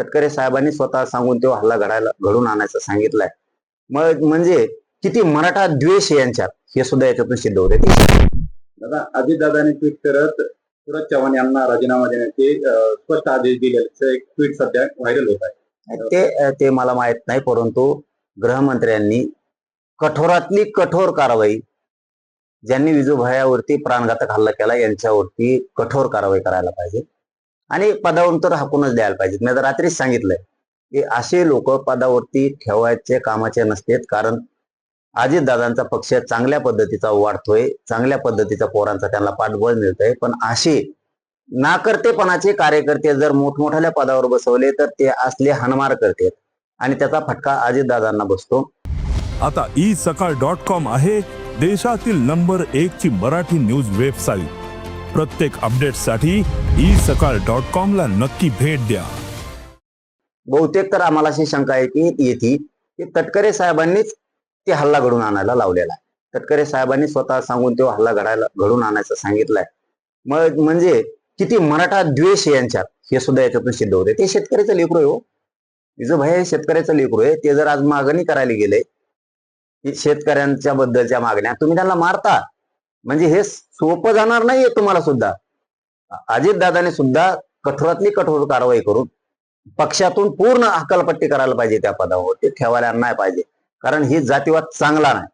तटकरे साहेबांनी स्वतः सांगून तो हल्ला घडायला घडून आणायचं सांगितलंय. मग म्हणजे किती मराठा द्वेष यांच्यात हे सुद्धा याच्यातून सिद्ध होते. दादा अजितदादांनी ट्विट करत सुरज चव्हाण यांना राजीनामा देण्याचे स्पष्ट आदेश दिल्याचं एक ट्विट सध्या व्हायरल होत आहे. ते ते मला माहीत नाही परंतु गृहमंत्र्यांनी कठोरातली कठोर कारवाई ज्यांनी विजूभायावरती प्राणघातक हल्ला केला यांच्यावरती कठोर कारवाई करायला पाहिजे. आणि पदावरून तर हाकूनच द्यायला पाहिजे मी आता रात्रीच सांगितलंय की असे लोक पदावरती ठेवायचे कामाचे नसतेत कारण अजितदादांचा पक्ष चांगल्या पद्धतीचा वाढतोय चांगल्या पद्धतीचा पोरांचा त्यांना पाठबळ मिळतंय. पण असे नाकर्तेपणाचे कार्यकर्ते जर मोठमोठ्या पदावर बसवले तर ते असले हनमार करतात आणि त्याचा फटका अजितदादांना बसतो. आता ई सकाळ डॉट कॉम आहे देशातील नंबर एक ची मराठी न्यूज वेबसाईट प्रत्येक अपडेटसाठी ई सकाळ डॉट कॉम ला नक्की भेट द्या. बहुतेक तर आम्हाला अशी शंका आहे की येते की तटकरे साहेबांनीच ते हल्ला घडून आणायला लावलेला आहे. तटकरे साहेबांनी स्वतः सांगून तो हल्ला घडायला घडून आणायचं सांगितलंय. मग म्हणजे किती मराठा द्वेष यांच्यात? हे सुद्धा याच्यातून सिद्ध होते ते शेतकऱ्याचं लेकरू आहे हो. तिचं भाई शेतकऱ्याचं लेकरू आहे. ते जर आज मागणी करायला गेले शेतकऱ्यांच्या बद्दलच्या मागण्या तुम्ही त्यांना मारता. म्हणजे हे सोपं जाणार नाहीये तुम्हाला सुद्धा. अजितदादाने सुद्धा कठोरातली कठोर कारवाई करून पक्षातून पूर्ण हकालपट्टी करायला पाहिजे त्या पदावर. ते ठेवायला नाही पाहिजे. कारण ही जातीवाद चांगला नाही.